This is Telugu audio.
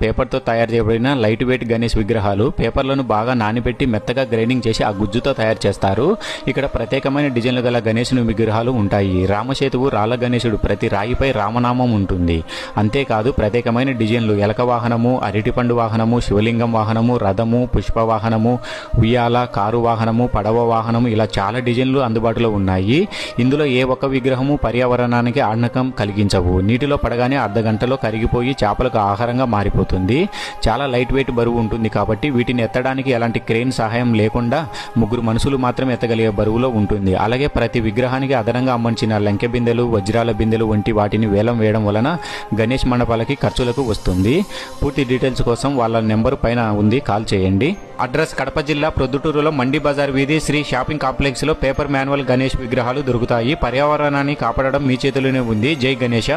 పేపర్తో తయారు చేయబడిన లైట్ వెయిట్ గణేష్ విగ్రహాలు పేపర్లను బాగా నానబెట్టి మెత్తగా గ్రైండింగ్ చేసి ఆ గుజ్జుతో తయారు చేస్తారు. ఇక్కడ ప్రత్యేకమైన డిజైన్లు గల గణేశుని విగ్రహాలు ఉంటాయి. రామసేతువు రాళ్ళ గణేశుడు ప్రతి రాయిపై రామనామం ఉంటుంది. అంతేకాదు ప్రత్యేకమైన డిజైన్లు ఎలక వాహనము అరటిపండు వాహనము శివలింగం వాహనము రథము పుష్ప వాహనము ఉయ్యాల కారు వాహనము పడవ వాహనము ఇలా చాలా డిజైన్లు అందుబాటులో ఉన్నాయి. ఇందులో ఏ ఒక్క విగ్రహము పర్యావరణానికి ఆనకం కలిగించవు. నీటిలో పడగానే అర్ధ గంటలో కరిగిపోయి చేపలకు ఆహారంగా మారిపోతుంది. చాలా లైట్ వెయిట్ బరువు ఉంటుంది కాబట్టి వీటిని ఎత్తడానికి ఎలాంటి క్రెయిన్ సహాయం లేకుండా ముగ్గురు మనుషులు మాత్రం ఎత్తగలిగే బరువులో ఉంటుంది. అలాగే ప్రతి విగ్రహానికి అదనంగా అమ్మంచిన లంకె బిందెలు వజ్రాల బిందెలు వంటి వాటిని వేలం వేయడం వలన గణేష్ మండపాలకి ఖర్చులకు వస్తుంది. పూర్తి డీటెయిల్స్ కోసం వాళ్ళ నెంబర్ పైన ఉంది. కాల్ చేయండి. అడ్రస్ కడప జిల్లా ప్రొద్దుటూరులో మండి బజార్ వీధి శ్రీ షాపింగ్ కాంప్లెక్స్లో పేపర్ మాన్యువల్ గణేష్ విగ్రహాలు దొరుకుతాయి. పర్యావరణాన్ని కాపాడడం మీ చేతిలోనే ఉంది. జై గణేష.